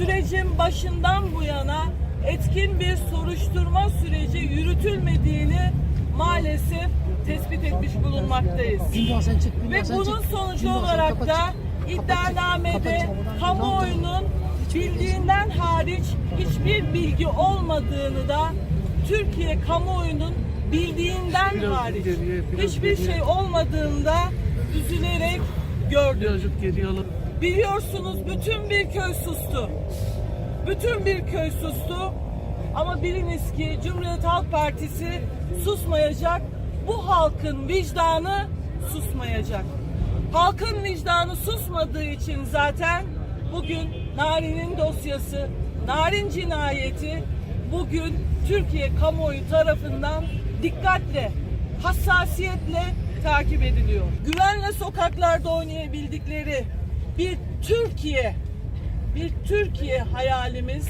sürecin başından bu yana etkin bir soruşturma süreci yürütülmediğini maalesef tespit etmiş bulunmaktayız. Ve bunun sonucu olarak da iddianamede kamuoyunun bildiğinden hariç hiçbir bilgi olmadığını da Türkiye kamuoyunun bildiğinden hariç hiçbir şey olmadığını da üzülerek gördüm. Birazcık geriye alalım. Biliyorsunuz bütün bir köy sustu. Bütün bir köy sustu. Ama biliniz ki Cumhuriyet Halk Partisi susmayacak. Bu halkın vicdanı susmayacak. Halkın vicdanı susmadığı için zaten bugün Narin'in dosyası, Narin cinayeti bugün Türkiye kamuoyu tarafından dikkatle, hassasiyetle takip ediliyor. Güvenle sokaklarda oynayabildikleri bir Türkiye, bir Türkiye hayalimiz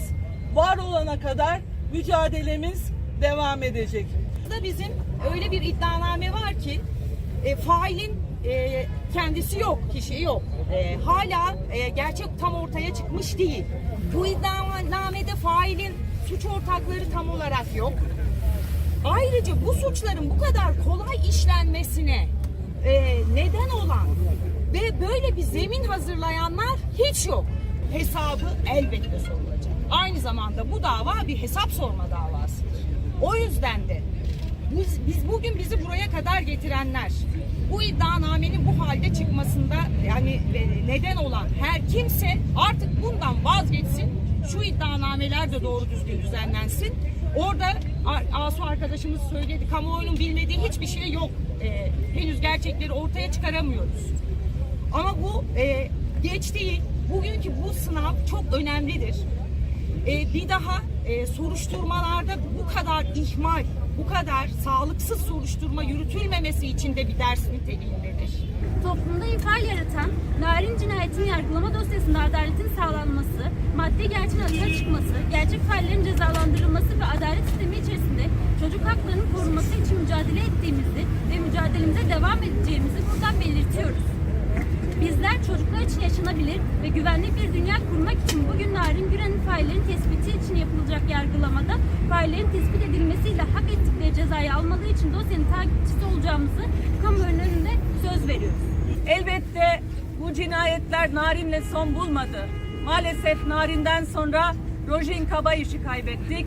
var olana kadar mücadelemiz devam edecek. da bizim öyle bir iddianame var ki e, failin e, kendisi yok, kişi yok. E, hala e, gerçek tam ortaya çıkmış değil. Bu iddianamede failin suç ortakları tam olarak yok. Ayrıca bu suçların bu kadar kolay işlenmesine e, neden olan ve böyle bir zemin hazırlayanlar hiç yok. Hesabı elbette sorulacak. Aynı zamanda bu dava bir hesap sorma davasıdır. O yüzden de biz, biz bugün bizi buraya kadar getirenler, bu iddianamenin bu halde çıkmasında yani e, neden olan her kimse artık bundan vazgeçsin. Şu iddianameler de doğru düzgün düzenlensin. Orada Asu arkadaşımız söyledi, kamuoyunun bilmediği hiçbir şey yok. E, henüz gerçekleri ortaya çıkaramıyoruz. Ama bu e, geç değil. Bugünkü bu sınav çok önemlidir. E, bir daha e, soruşturmalarda bu kadar ihmal, bu kadar sağlıksız soruşturma yürütülmemesi için de bir ders niteliğindedir. Toplumda infial yaratan Narin cinayetinin yargılama dosyasında adaletin sağlanması, maddi gerçeğin açığa çıkması, gerçek faillerin cezalandırılması ve adalet sistemi içerisinde çocuk haklarının korunması için mücadele ettiğimizi ve mücadelemize devam edeceğimizi buradan belirtiyoruz. Bizler çocuklar için yaşanabilir ve güvenli bir dünya kurmak için bugün Narin Güren'in faillerin tespiti için yapılacak yargılamada faillerin tespit edilmesiyle hak ettikleri cezayı almaları için dosyanın takipçisi olacağımızı kamuoyunun önünde söz veriyoruz. Elbette bu cinayetler Narin'le son bulmadı. Maalesef Narin'den sonra Rojin Kabayiş'i kaybettik.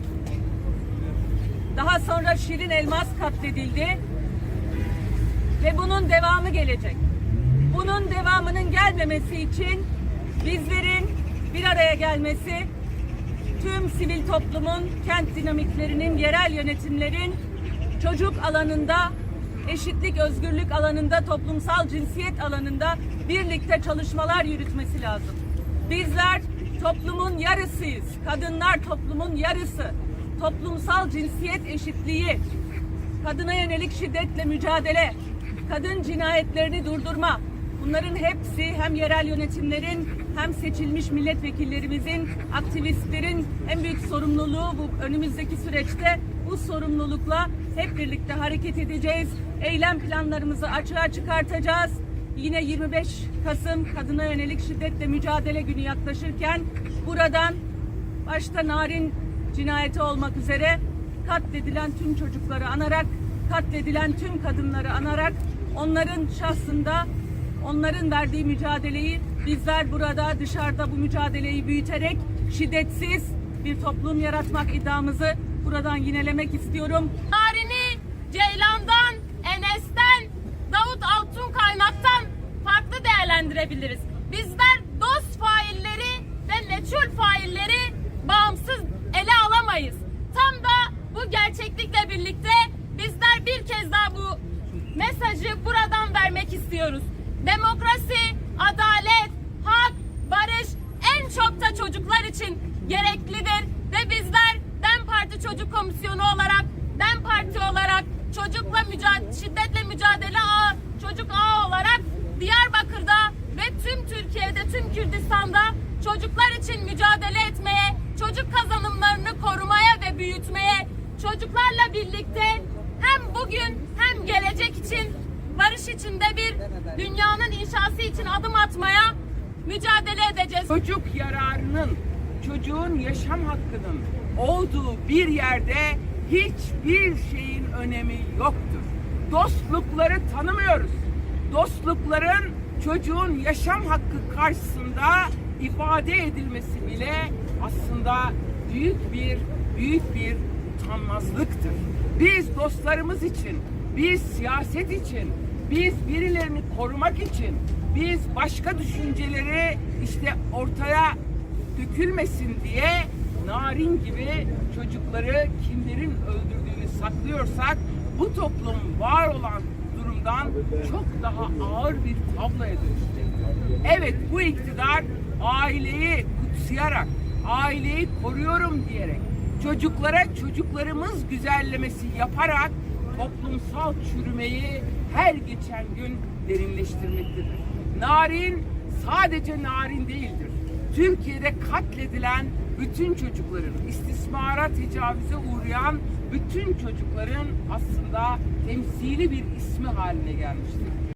Daha sonra Şirin Elmas katledildi. Ve bunun devamı gelecek. Bunun devamının gelmemesi için bizlerin bir araya gelmesi, tüm sivil toplumun, kent dinamiklerinin, yerel yönetimlerin çocuk alanında, eşitlik, özgürlük alanında, toplumsal cinsiyet alanında birlikte çalışmalar yürütmesi lazım. Bizler toplumun yarısıyız. Kadınlar toplumun yarısı. Toplumsal cinsiyet eşitliği, kadına yönelik şiddetle mücadele, kadın cinayetlerini durdurma. Bunların hepsi hem yerel yönetimlerin hem seçilmiş milletvekillerimizin, aktivistlerin en büyük sorumluluğu bu önümüzdeki süreçte bu sorumlulukla hep birlikte hareket edeceğiz. Eylem planlarımızı açığa çıkartacağız. Yine 25 Kasım Kadına Yönelik Şiddetle Mücadele Günü yaklaşırken buradan başta Narin cinayeti olmak üzere katledilen tüm çocukları anarak, katledilen tüm kadınları anarak onların şahsında onların verdiği mücadeleyi bizler burada dışarıda bu mücadeleyi büyüterek şiddetsiz bir toplum yaratmak iddiamızı buradan yinelemek istiyorum. Narin'i Ceylan'dan, Enes'ten, Davut Altun kaynaktan farklı değerlendirebiliriz. Bizler dost failleri ve meçhul failleri bağımsız ele alamayız. Tam da bu gerçeklikle birlikte bizler bir kez daha bu mesajı buradan vermek istiyoruz. Demokrasi, adalet, hak, barış en çok da çocuklar için gereklidir ve bizler DEM Parti Çocuk Komisyonu olarak, DEM Parti olarak çocukla mücadele, şiddetle mücadele ağı, çocuk ağı olarak Diyarbakır'da ve tüm Türkiye'de, tüm Kürdistan'da çocuklar için mücadele etmeye, çocuk kazanımlarını korumaya ve büyütmeye, çocuklarla birlikte hem bugün hem gelecek için barış içinde bir dünyanın inşası için adım atmaya mücadele edeceğiz. çocuk yararının çocuğun yaşam hakkının olduğu bir yerde hiçbir şeyin önemi yoktur. Dostlukları tanımıyoruz. Dostlukların çocuğun yaşam hakkı karşısında ifade edilmesi bile aslında büyük bir büyük bir utanmazlıktır. Biz dostlarımız için, biz siyaset için, biz birilerini korumak için, biz başka düşünceleri işte ortaya dökülmesin diye narin gibi çocukları kimlerin öldürdüğünü saklıyorsak bu toplum var olan durumdan çok daha ağır bir tabloya dönüşecektir. Evet bu iktidar aileyi kutsayarak, aileyi koruyorum diyerek, çocuklara çocuklarımız güzellemesi yaparak toplumsal çürümeyi her geçen gün derinleştirmektedir. Narin sadece narin değildir. Türkiye'de katledilen bütün çocukların, istismara, tecavüze uğrayan bütün çocukların aslında temsili bir ismi haline gelmiştir.